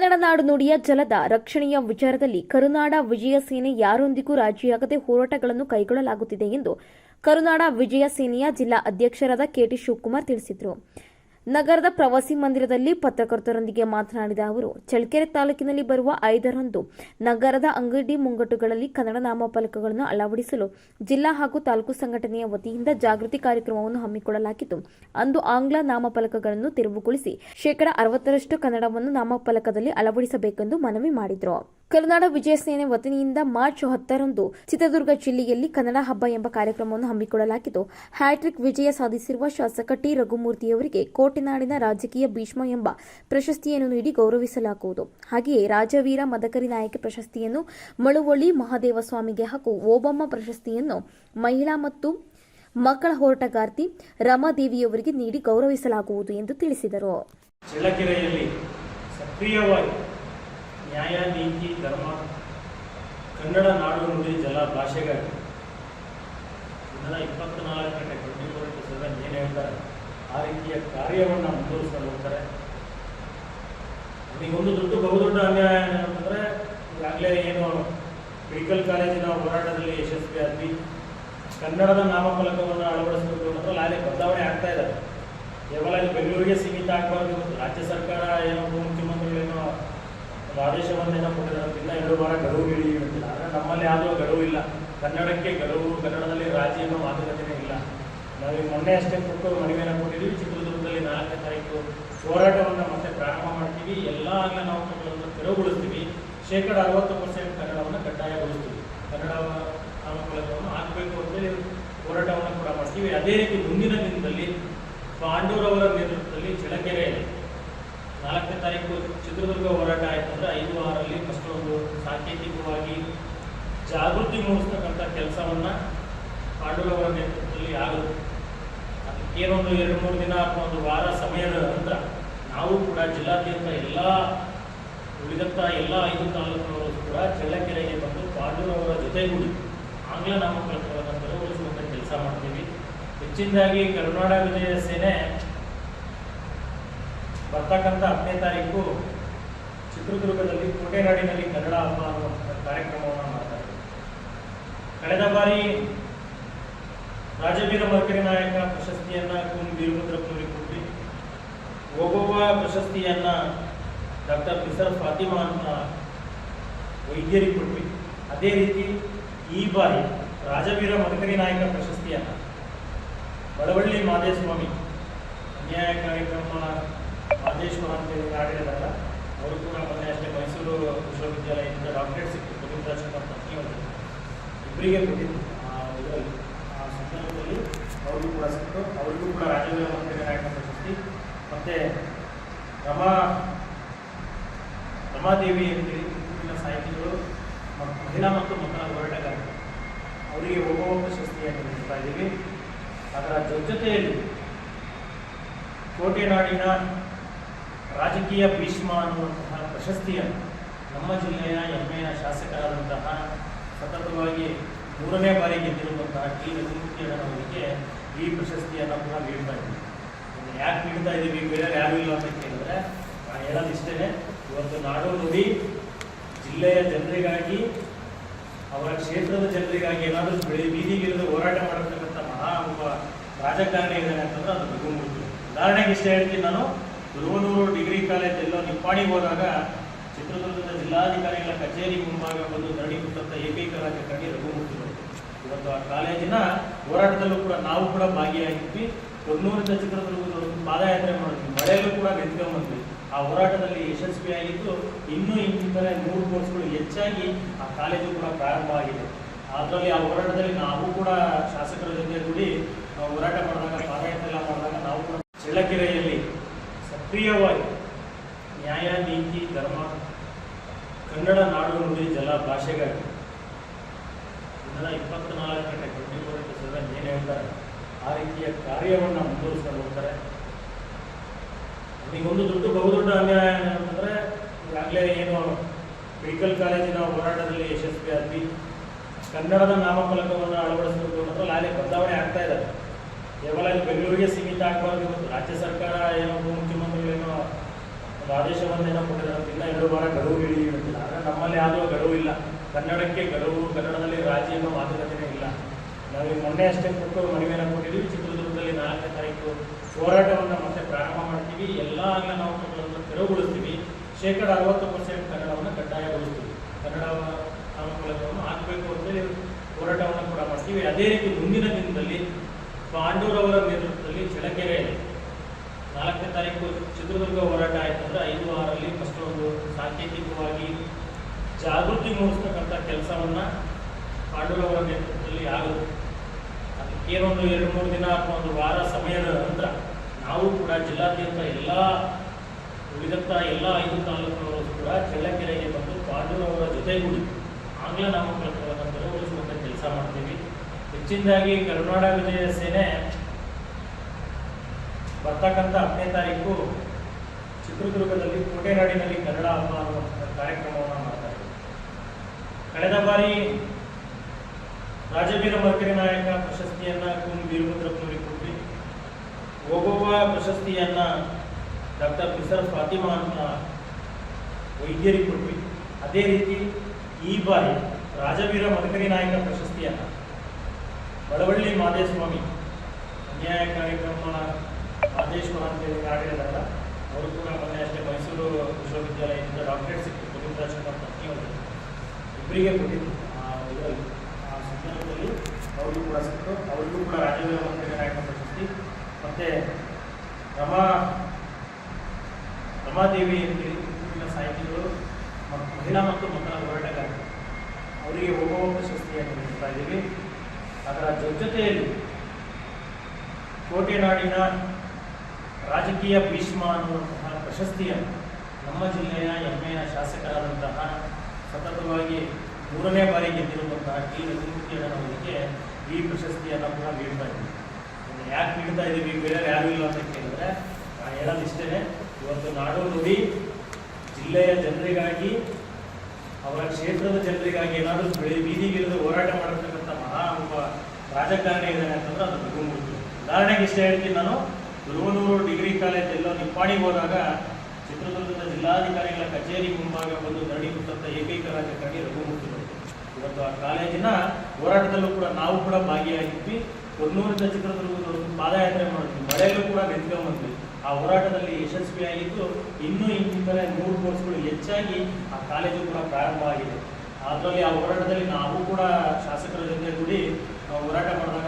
ಕನ್ನಡ ನಾಡು ನುಡಿಯ ಜಲದ ರಕ್ಷಣೆಯ ವಿಚಾರದಲ್ಲಿ ಕರುನಾಡ ವಿಜಯ ಸೇನೆ ಯಾರೊಂದಿಗೂ ರಾಜಿಯಾಗದೆ ಹೋರಾಟಗಳನ್ನು ಕೈಗೊಳ್ಳಲಾಗುತ್ತಿದೆ ಎಂದು ಕರುನಾಡ ವಿಜಯ ಸೇನೆಯ ಜಿಲ್ಲಾ ಅಧ್ಯಕ್ಷರಾದ ಕೆಟಿ ಶಿವಕುಮಾರ್ ತಿಳಿಸಿದರು. ನಗರದ ಪ್ರವಾಸಿ ಮಂದಿರದಲ್ಲಿ ಪತ್ರಕರ್ತರೊಂದಿಗೆ ಮಾತನಾಡಿದ ಅವರು, ಚಳ್ಳಕೆರೆ ತಾಲೂಕಿನಲ್ಲಿ ಬರುವ ಐದರಂದು ನಗರದ ಅಂಗಡಿ ಮುಂಗಟ್ಟುಗಳಲ್ಲಿ ಕನ್ನಡ ನಾಮಫಲಕಗಳನ್ನು ಅಳವಡಿಸಲು ಜಿಲ್ಲಾ ಹಾಗೂ ತಾಲೂಕು ಸಂಘಟನೆಯ ವತಿಯಿಂದ ಜಾಗೃತಿ ಕಾರ್ಯಕ್ರಮವನ್ನು ಹಮ್ಮಿಕೊಳ್ಳಲಾಗಿತ್ತು. ಅಂದು ಆಂಗ್ಲ ನಾಮಫಲಕಗಳನ್ನು ತೆರವುಗೊಳಿಸಿ ಶೇಕಡಾ ಅರವತ್ತರಷ್ಟು ಕನ್ನಡವನ್ನು ನಾಮಫಲಕದಲ್ಲಿ ಅಳವಡಿಸಬೇಕೆಂದು ಮನವಿ ಮಾಡಿದರು. ಕರುನಾಡ ವಿಜಯ ಸೇನೆ ವತಿಯಿಂದ ಮಾರ್ಚ್ ಹತ್ತರಂದು ಚಿತ್ರದುರ್ಗ ಜಿಲ್ಲೆಯಲ್ಲಿ ಕನ್ನಡ ಹಬ್ಬ ಎಂಬ ಕಾರ್ಯಕ್ರಮವನ್ನು ಹಮ್ಮಿಕೊಳ್ಳಲಾಗಿದ್ದು ಹ್ಯಾಟ್ರಿಕ್ ವಿಜಯ ಸಾಧಿಸಿರುವ ಶಾಸಕ ಟಿ. ರಘುಮೂರ್ತಿಯವರಿಗೆ ಕೋಟೆನಾಡಿನ ರಾಜಕೀಯ ಭೀಷ್ಮ ಎಂಬ ಪ್ರಶಸ್ತಿಯನ್ನು ನೀಡಿ ಗೌರವಿಸಲಾಗುವುದು. ಹಾಗೆಯೇ ರಾಜವೀರ ಮದಕರಿ ನಾಯಕ ಪ್ರಶಸ್ತಿಯನ್ನು ಮಳುವಳ್ಳಿ ಮಹಾದೇವ ಸ್ವಾಮಿಗೆ ಹಾಗೂ ಓಬಮ್ಮ ಪ್ರಶಸ್ತಿಯನ್ನು ಮಹಿಳಾ ಮತ್ತು ಮಕ್ಕಳ ಹೋರಾಟಗಾರ್ತಿ ರಮಾದೇವಿಯವರಿಗೆ ನೀಡಿ ಗೌರವಿಸಲಾಗುವುದು ಎಂದು ತಿಳಿಸಿದರು. ಸಕ್ರಿಯವಾಗಿ ನ್ಯಾಯ ನೀತಿ ಧರ್ಮ, ಕನ್ನಡ ನಾಡು ನುಡಿ ಜಲ ಭಾಷೆಗಾಗಿ ದಿನದ ಇಪ್ಪತ್ನಾಲ್ಕು ಗಂಟೆ ಟ್ವೆಂಟಿ ಫೋರ್ ಇಂಟು ಸೆವೆನ್ ಏನು ಹೇಳ್ತಾರೆ? ಆ ರೀತಿಯ ಕಾರ್ಯವನ್ನು ಮುಂದುವರಿಸ್ಕೊಂಡು ಹೋಗ್ತಾರೆ. ಒಂದು ದೊಡ್ಡ ಬಹುದೊಡ್ಡ ಅನ್ಯಾಯ ಏನಂತಂದರೆ, ಈಗಾಗಲೇ ಏನು ಮೆಡಿಕಲ್ ಕಾಲೇಜಿನ ಹೋರಾಟದಲ್ಲಿ ಯಶಸ್ವಿ ಆದ್ವಿ. ಕನ್ನಡದ ನಾಮಫಲಕವನ್ನು ಅಳವಡಿಸಬೇಕು ಅನ್ನೋದ್ರಲ್ಲಿ ಲಾಲಿ ಬದಲಾವಣೆ ಆಗ್ತಾ ಇದ್ದಾರೆ ಕೇವಲ ಇಲ್ಲಿ ಬೆಂಗಳೂರಿಗೆ ಸೀಮಿತ ಆಗಬಾರ್ದು. ರಾಜ್ಯ ಸರ್ಕಾರ ಏನೋ ಮುಖ್ಯಮಂತ್ರಿಗಳೇನೋ ಒಂದು ಆದೇಶವನ್ನೇನೋ ಕೊಟ್ಟಿದ್ದಾರೆ ಇನ್ನ ಎರಡು ವಾರ ಗಡುವು ಇಳಿ ಆದರೆ ನಮ್ಮಲ್ಲಿ ಯಾವುದೋ ಗಡುವು ಇಲ್ಲ. ಕನ್ನಡಕ್ಕೆ ಗಡುವು, ಕನ್ನಡದಲ್ಲಿ ರಾಜ್ಯ ಅನ್ನೋ ಮಾತುಕತೆನೇ ಇಲ್ಲ. ನಾವು ಮೊನ್ನೆ ಅಷ್ಟೇ ಕೊಟ್ಟು ಮನವಿಯನ್ನು ಕೊಟ್ಟಿದ್ದೀವಿ. ಚಿತ್ರದುರ್ಗದಲ್ಲಿ ನಾಲ್ಕನೇ ತಾರೀಕು ಹೋರಾಟವನ್ನು ಮತ್ತೆ ಪ್ರಾರಂಭ ಮಾಡ್ತೀವಿ. ಎಲ್ಲ ಆಂಗ್ಲ ನಾಮಫಲಕಗಳನ್ನು ತೆರವುಗೊಳಿಸ್ತೀವಿ. ಶೇಕಡ ಅರವತ್ತು ಪರ್ಸೆಂಟ್ ಕನ್ನಡವನ್ನು ಕಡ್ಡಾಯಗೊಳಿಸ್ತೀವಿ. ಕನ್ನಡ ನಾಮಫಲಕವನ್ನು ಹಾಕಬೇಕು ಅಂತೇಳಿ ಹೋರಾಟವನ್ನು ಕೂಡ ಮಾಡ್ತೀವಿ. ಅದೇ ರೀತಿ ಮುಂದಿನ ದಿನದಲ್ಲಿ ಪಾಂಡೂರವರ ನೇತೃತ್ವದಲ್ಲಿ ಚಳಕೆರೆಯಲ್ಲಿ ನಾಲ್ಕನೇ ತಾರೀಕು ಚಿತ್ರದುರ್ಗ ಹೋರಾಟ ಆಯಿತು ಅಂದರೆ ಐದು ಆರಲ್ಲಿ ಒಂದು ಸಾಂಕೇತಿಕವಾಗಿ ಜಾಗೃತಿ ಮೂಡಿಸ್ತಕ್ಕಂಥ ಕೆಲಸವನ್ನು ಪಾಂಡೂರವರ ನೇತೃತ್ವದಲ್ಲಿ ಆಗುತ್ತೆ ಅದಕ್ಕೇನೊಂದು ಎರಡು ಮೂರು ದಿನ ಅಥವಾ ಒಂದು ವಾರ ಸಮಯದ ನಂತರ ನಾವು ಕೂಡ ಜಿಲ್ಲಾದ್ಯಂತ ಎಲ್ಲ ಉಳಿದಂಥ ಎಲ್ಲ ಐದು ತಾಲೂಕಿನವರು ಕೂಡ ಚಳ್ಳಕೆರೆಗೆ ಬಂದು ಪಾಂಡೂರವರ ಜೊತೆಗೂಡಿ ಆಂಗ್ಲ ನಾಮಫಲಕವನ್ನು ತೆರವುಗೊಳಿಸುವಂಥ ಕೆಲಸ ಮಾಡ್ತೀವಿ. ಹೆಚ್ಚಿನದಾಗಿ ಕರುನಾಡ ವಿಜಯ ಸೇನೆ ಬರ್ತಕ್ಕಂಥ ಹತ್ತನೇ ತಾರೀಕು ಚಿತ್ರದುರ್ಗದಲ್ಲಿ ಕೋಟೆನಾಡಿನಲ್ಲಿ ಕನ್ನಡ ಹಬ್ಬ ಅನ್ನುವಂಥ ಕಾರ್ಯಕ್ರಮವನ್ನು ಮಾಡ್ತಾ ಇದ್ದೀವಿ ಕಳೆದ ಬಾರಿ ರಾಜವೀರ ಮರ್ಕರಿ ನಾಯಕ ಪ್ರಶಸ್ತಿಯನ್ನ ಕುಂ ವೀರಭದ್ರಪ್ಪನವರಿಗೆ ಕೊಟ್ವಿ. ಒಬ್ಬೊಬ್ಬ ಪ್ರಶಸ್ತಿಯನ್ನ ಡಾಕ್ಟರ್ ಮಿಸರ್ ಫಾತಿಮಾ ಅಂತ ವೈದ್ಯರಿಗೆ ಕೊಟ್ವಿ. ಅದೇ ರೀತಿ ಈ ಬಾರಿ ರಾಜವೀರ ಮದಕರಿ ನಾಯಕ ಪ್ರಶಸ್ತಿಯನ್ನ ಬಡವಳ್ಳಿ ಮಾದೇಸ್ವಾಮಿ, ಅನ್ಯಾಯ ಕಾರ್ಯಕ್ರಮ ಮಾದೇಶ್ವರ ಅಂತ ಹೇಳಿ ಆಡಿದಾರಲ್ಲ ಅವರು ಕೂಡ ಮೊನ್ನೆ ಅಷ್ಟೇ ಮೈಸೂರು ವಿಶ್ವವಿದ್ಯಾಲಯದಿಂದ ಡಾಕ್ಟರೇಟ್ ಸಿಕ್ಕಿತ್ತು ಗೋವಿಂದರಾಜ್ ಪತ್ನಿಯವರು ಇಬ್ಬರಿಗೆ ಕೊಟ್ಟಿದ್ದು ಆ ಇದರಲ್ಲಿ ಆ ಸಂದರ್ಭದಲ್ಲಿ ಅವರಿಗೂ ಕೂಡ ಸಿಕ್ತು. ಅವರಿಗೂ ಕೂಡ ಮಂತ್ರಿ ನಾಯಕ ಪ್ರಶಸ್ತಿ. ಮತ್ತು ರಮಾ, ರಮಾದೇವಿ ಅಂತೇಳಿ ತುಮಕೂರಿನ ಸಾಹಿತಿಗಳು. ಮಹಿಳಾ ಮತ್ತು ಮಕ್ಕಳ ಹೋರಾಟಗಾರರು. ಅವರಿಗೆ ಒಬ್ಬ ಪ್ರಶಸ್ತಿಯನ್ನು ನೀಡ್ತಾ ಇದ್ದೀವಿ. ಅದರ ಜೊತೆಯಲ್ಲಿ ಕೋಟೆನಾಡಿನ ರಾಜಕೀಯ ಭೀಷ್ಮ ಅನ್ನುವಂತಹ ಪ್ರಶಸ್ತಿಯನ್ನು ನಮ್ಮ ಜಿಲ್ಲೆಯ ಹೆಮ್ಮೆಯ ಶಾಸಕರಾದಂತಹ ಸತತವಾಗಿ ಮೂರನೇ ಬಾರಿ ಗೆದ್ದಿರುವಂತಹ ಟಿ ರಘುಮೂರ್ತಿಯವರಿಗೆ ಈ ಪ್ರಶಸ್ತಿಯನ್ನು ಕೂಡ ನೀಡ್ತಾ ಇದ್ದೀವಿ. ಯಾಕೆ ನೀಡ್ತಾ ಇದ್ದೀವಿ ಬೇರೆ ಯಾರೂ ಇಲ್ಲ ಅಂತ ಕೇಳಿದ್ರೆ ನಾನು ಹೇಳೋದು ಇಷ್ಟೇ ಇವತ್ತು ನಾಡು ನುಡಿ ಜಿಲ್ಲೆಯ ಜನರಿಗಾಗಿ, ಅವರ ಕ್ಷೇತ್ರದ ಜನರಿಗಾಗಿ ಏನಾದರೂ ಬೆಳೆ ಬೀದಿಗಿಳಿದು ಹೋರಾಟ ಮಾಡತಕ್ಕಂಥ ಮಹಾ ಒಬ್ಬ ರಾಜಕಾರಣಿ ಇದ್ದಾನೆ ಅಂತಂದ್ರೆ ಅದು ರಘುಮೂರ್ತಿ ಉದಾಹರಣೆಗೆ ಇಷ್ಟ ಹೇಳ್ತೀನಿ ನಾನು. ಗುರುವನೂರು ಡಿಗ್ರಿ ಕಾಲೇಜ್ ಎಲ್ಲೋ ನಿಪ್ಪಾಣಿಗೆ ಹೋದಾಗ ಚಿತ್ರದುರ್ಗದ ಜಿಲ್ಲಾಧಿಕಾರಿಗಳ ಕಚೇರಿ ಮುಂಭಾಗ ಬಂದು ಧರಣಿ ಏಕೈಕ ರಾಜಕಾರಣಿ ರಘುಮೂರ್ತಿಗಳು ಇವತ್ತು ಆ ಕಾಲೇಜಿನ ಹೋರಾಟದಲ್ಲೂ ಕೂಡ ನಾವು ಕೂಡ ಭಾಗಿಯಾಗಿದ್ವಿ. ಕೊನ್ನೂರಿಂದ ಚಿತ್ರದುರ್ಗದವರೆಗೂ ಪಾದಯಾತ್ರೆ ಮಾಡಿದ್ವಿ. ಮಳೆಯಲ್ಲೂ ಕೂಡ ನಿಂತ್ಕೊಂಡ್ಬಂದ್ವಿ ಆ ಹೋರಾಟದಲ್ಲಿ ಯಶಸ್ವಿಯಾಗಿದ್ದು ಇನ್ನೂ ಇನ್ನಿತರೆ ಮೂರು ಕೋರ್ಸ್ಗಳು ಹೆಚ್ಚಾಗಿ ಆ ಕಾಲೇಜು ಕೂಡ ಪ್ರಾರಂಭ ಆಗಿದೆ. ಅದರಲ್ಲಿ ಆ ಹೋರಾಟದಲ್ಲಿ ನಾವು ಕೂಡ ಶಾಸಕರ ಜೊತೆ ಕೂಡಿ ಹೋರಾಟ ಮಾಡಿದಾಗ, ಪಾದಯಾತ್ರೆ ಮಾಡಿದಾಗ ನಾವು ಕೂಡ ಚಳ್ಳಕೆರೆಯಲ್ಲಿ ಸಕ್ರಿಯವಾಗಿ ನ್ಯಾಯ, ನೀತಿ, ಧರ್ಮ, ಕನ್ನಡ, ನಾಡು, ನುಡಿ, ಜಲ, ಭಾಷೆಗಾಗಿ ದಿನದ ಇಪ್ಪತ್ನಾಲ್ಕು ಗಂಟೆ ಟ್ವೆಂಟಿ ಫೋರ್ ಇಂಟು ಸೆವೆನ್ ಏನು ಹೇಳ್ತಾರೆ? ಆ ರೀತಿಯ ಕಾರ್ಯವನ್ನು ಮುಂದುವರಿಸ್ಕೊಂಡು ಹೋಗ್ತಾರೆ. ಒಂದು ದೊಡ್ಡ ಬಹುದೊಡ್ಡ ಅನ್ಯಾಯ ಅಂತಂದರೆ ಈಗಾಗಲೇ ಏನು ಮೆಡಿಕಲ್ ಕಾಲೇಜಿನ ಹೋರಾಟದಲ್ಲಿ ಯಶಸ್ವಿ ಆದ್ವಿ. ಕನ್ನಡದ ನಾಮಫಲಕವನ್ನು ಅಳವಡಿಸಬೇಕು ಅನ್ನೋದ್ರಲ್ಲಿ ಅಲ್ಲಿ ಬದಲಾವಣೆ ಆಗ್ತಾ ಇದೆ. ಕೇವಲ ಬೆಂಗಳೂರಿಗೆ ಸೀಮಿತ ಆಗಬಾರ್ದು ರಾಜ್ಯ ಸರ್ಕಾರ ಏನೋ ಮುಖ್ಯಮಂತ್ರಿಗಳೇನೋ ಒಂದು ಆದೇಶವನ್ನೇನೋ ಕೊಟ್ಟಿದ್ದಾರೆ. ಇನ್ನೂ ಎರಡು ವಾರ ಗಡುವು ಇಳಿ ಇಡುತ್ತಿಲ್ಲ ಆದರೆ ನಮ್ಮಲ್ಲಿ ಯಾವುದೋ ಗಡುವು ಇಲ್ಲ. ಕನ್ನಡಕ್ಕೆ ಗೆಲುವು ಕನ್ನಡದಲ್ಲಿ ರಾಜಿ ಅನ್ನೋ ಮಾತುಕತೆ ಇಲ್ಲ. ನಾವು ಮೊನ್ನೆ ಅಷ್ಟೇ ಕೊಟ್ಟು ಮನವಿಯನ್ನು ಕೊಟ್ಟಿದ್ದೀವಿ. ಚಿತ್ರದುರ್ಗದಲ್ಲಿ ನಾಲ್ಕನೇ ತಾರೀಕು ಹೋರಾಟವನ್ನು ಮತ್ತೆ ಪ್ರಾರಂಭ ಮಾಡ್ತೀವಿ. ಎಲ್ಲ ಆಂಗ್ಲ ನಾಮಪತ್ರಗಳನ್ನು ತೆರವುಗೊಳಿಸ್ತೀವಿ. ಶೇಕಡ ಅರವತ್ತು ಪರ್ಸೆಂಟ್ ಕನ್ನಡವನ್ನು ಕಡ್ಡಾಯಗೊಳಿಸ್ತೀವಿ. ಕನ್ನಡ ನಾಮಫಲಕವನ್ನು ಹಾಕಬೇಕು ಅಂತೇಳಿ ಹೋರಾಟವನ್ನು ಕೂಡ ಮಾಡ್ತೀವಿ. ಅದೇ ರೀತಿ ಮುಂದಿನ ದಿನದಲ್ಲಿ ಪಾಂಡೂರವರ ನೇತೃತ್ವದಲ್ಲಿ ಚಳಕೆರೆಯಲ್ಲಿ ನಾಲ್ಕನೇ ತಾರೀಕು ಚಿತ್ರದುರ್ಗ ಹೋರಾಟ ಆಯಿತು ಅಂದರೆ ಐದು ಆರಲ್ಲಿ ಫಸ್ಟ್ ಒಂದು ಸಾಂಕೇತಿಕವಾಗಿ ಜಾಗೃತಿ ಮೂಡಿಸ್ತಕ್ಕಂಥ ಕೆಲಸವನ್ನ ಪಾಂಡುರವರ ನೇತೃತ್ವದಲ್ಲಿ ಆಗುತ್ತೆ. ಅದಕ್ಕೇನೊಂದು ಎರಡು ಮೂರು ದಿನ ಅಥವಾ ಒಂದು ವಾರ ಸಮಯದ ನಂತರ ನಾವು ಕೂಡ ಜಿಲ್ಲಾದ್ಯಂತ ಎಲ್ಲ ಉಳಿದಂಥ ಎಲ್ಲ ಐದು ತಾಲೂಕಿನವರು ಕೂಡ ಚಳ್ಳಕೆರೆಗೆ ಬಂದು ಪಾಂಡುರವರ ಜೊತೆಗೂಡಿ ಆಂಗ್ಲ ನಾಮಫಲಕಗಳನ್ನು ತೆರವುಗೊಳಿಸುವಂಥ ಕೆಲಸ ಮಾಡ್ತೀವಿ. ಹೆಚ್ಚಿನದಾಗಿ ಕರ್ನಾಟಕ ವಿಜಯ ಸೇನೆ ಬರ್ತಕ್ಕಂಥ ಹತ್ತನೇ ತಾರೀಕು ಚಿತ್ರದುರ್ಗದಲ್ಲಿ ಕೋಟೆನಾಡಿನಲ್ಲಿ ಕನ್ನಡ ಹಬ್ಬ ಅನ್ನುವಂಥ ಕಾರ್ಯಕ್ರಮವನ್ನು ಕಳೆದ ಬಾರಿ ರಾಜವೀರ ಮರ್ಕರಿ ನಾಯಕ ಪ್ರಶಸ್ತಿಯನ್ನ ಕುಂ ವೀರಭದ್ರಪ್ಪನವರಿಗೆ ಕೊಟ್ಟಿ ಒಬ್ಬೊಬ್ಬ ಪ್ರಶಸ್ತಿಯನ್ನ ಡಾಕ್ಟರ್ ಮಿಸರ್ ಫಾತಿಮಾ ಅಂತ ವೈದ್ಯರಿಗೆ ಕೊಟ್ವಿ. ಅದೇ ರೀತಿ ಈ ಬಾರಿ ರಾಜವೀರ ಮದಕರಿ ನಾಯಕ ಪ್ರಶಸ್ತಿಯನ್ನ ಬಡವಳ್ಳಿ ಮಾದೇಸ್ವಾಮಿ ಅನ್ಯಾಯ ಕಾರ್ಯಕ್ರಮ ಮಾದೇಶ್ವರ ಅಂತೇಳಿ ಆಡಿದಾರಲ್ಲ ಅವರು ಕೂಡ ಮೊನ್ನೆ ಅಷ್ಟೇ ಮೈಸೂರು ವಿಶ್ವವಿದ್ಯಾಲಯದಿಂದ ಡಾಕ್ಟರೇಟ್ ಸಿಕ್ಕಿತ್ತು ಪುನೀತ್ ರಾಜ್ಕುಮಾರ್ ಪತ್ನಿಯವರು ಇಬ್ಬರಿಗೆ ಕೊಟ್ಟಿದ್ದು. ಸಂದರ್ಭದಲ್ಲಿ ಅವ್ರಿಗೂ ಕೂಡ ಸಿಕ್ತು. ಅವ್ರಿಗೂ ಕೂಡ ರಾಜವೀರ ನಾಯಕ ಪ್ರಶಸ್ತಿ. ಮತ್ತೆ ರಮಾ, ರಮಾದೇವಿ ಅಂತೇಳಿ ಊರಿನ ಸಾಹಿತಿಗಳು ಮತ್ತು ಮಹಿಳಾ ಮತ್ತು ಮಕ್ಕಳ ಹೋರಾಟಗಾರರು. ಅವರಿಗೆ ಒಬ್ಬ ಪ್ರಶಸ್ತಿಯನ್ನು ನೀಡ್ತಾ ಇದ್ದೀವಿ. ಅದರ ಜೊತೆಯಲ್ಲಿ ಕೋಟೆನಾಡಿನ ರಾಜಕೀಯ ಭೀಷ್ಮ ಅನ್ನುವಂತಹ ಪ್ರಶಸ್ತಿಯನ್ನು ನಮ್ಮ ಜಿಲ್ಲೆಯ ಹೆಮ್ಮೆಯ ಶಾಸಕರಾದಂತಹ ಸತತವಾಗಿ ಮೂರನೇ ಬಾರಿ ಗೆದ್ದಿರುವಂತಹ ಟಿ ರಘುಮೂರ್ತಿಯವರಿಗೆ ಈ ಪ್ರಶಸ್ತಿಯನ್ನು ಕೂಡ ನೀಡ್ತಾ ಇದ್ದೀವಿ. ಯಾಕೆ ನೀಡ್ತಾ ಇದ್ದೀವಿ ಬೇರೆ ಯಾರು ಇಲ್ಲ ಅಂತ ಕೇಳಿದ್ರೆ ನಾನು ಹೇಳೋದು ಇಷ್ಟೇ ಇವತ್ತು ನಾಡು ನುಡಿ ಜಿಲ್ಲೆಯ ಜನರಿಗಾಗಿ, ಅವರ ಕ್ಷೇತ್ರದ ಜನರಿಗಾಗಿ ಏನಾದರೂ ಬೀದಿಗಿಳಿದು ಹೋರಾಟ ಮಾಡತಕ್ಕಂಥ ಮಹಾ ಒಬ್ಬ ರಾಜಕಾರಣಿ ಇದ್ದಾನೆ ಅಂತಂದ್ರೆ ಅದು ರಘುಮೂರ್ತಿ ಉದಾಹರಣೆಗೆ ಇಷ್ಟ ಹೇಳ್ತೀನಿ ನಾನು. ಗುರುವನೂರು ಡಿಗ್ರಿ ಕಾಲೇಜ್ ಎಲ್ಲೋ ನಿಪ್ಪಾಣಿಗೆ ಹೋದಾಗ ಚಿತ್ರದುರ್ಗದ ಜಿಲ್ಲಾಧಿಕಾರಿಗಳ ಕಚೇರಿ ಮುಂಭಾಗ ಬಂದು ಕೊಟ್ಟಂತ ಏಕೈಕ ರಾಜಕಾರಣಿ ರಘುಮೂರ್ತಿ. ಇವತ್ತು ಆ ಕಾಲೇಜಿನ ಹೋರಾಟದಲ್ಲೂ ಕೂಡ ನಾವು ಕೂಡ ಭಾಗಿಯಾಗಿದ್ವಿ. ಕೊನ್ನೂರಿಂದ ಚಿತ್ರದುರ್ಗದವರು ಪಾದಯಾತ್ರೆ ಮಾಡಿದ್ವಿ. ಮಳೆಯಲ್ಲೂ ಕೂಡ ನಿಂತ್ಕೊಂಡ್ಬಂದ್ವಿ ಆ ಹೋರಾಟದಲ್ಲಿ ಯಶಸ್ವಿಯಾಗಿದ್ದು ಇನ್ನೂ ಇಂತಿಂತಲೇ ಮೂರು ಕೋರ್ಸ್ಗಳು ಹೆಚ್ಚಾಗಿ ಆ ಕಾಲೇಜು ಕೂಡ ಪ್ರಾರಂಭ ಆಗಿದೆ. ಅದರಲ್ಲಿ ಆ ಹೋರಾಟದಲ್ಲಿ ನಾವು ಕೂಡ ಶಾಸಕರ ಜೊತೆ ಕೂಡಿ ಹೋರಾಟ ಮಾಡಿದಾಗ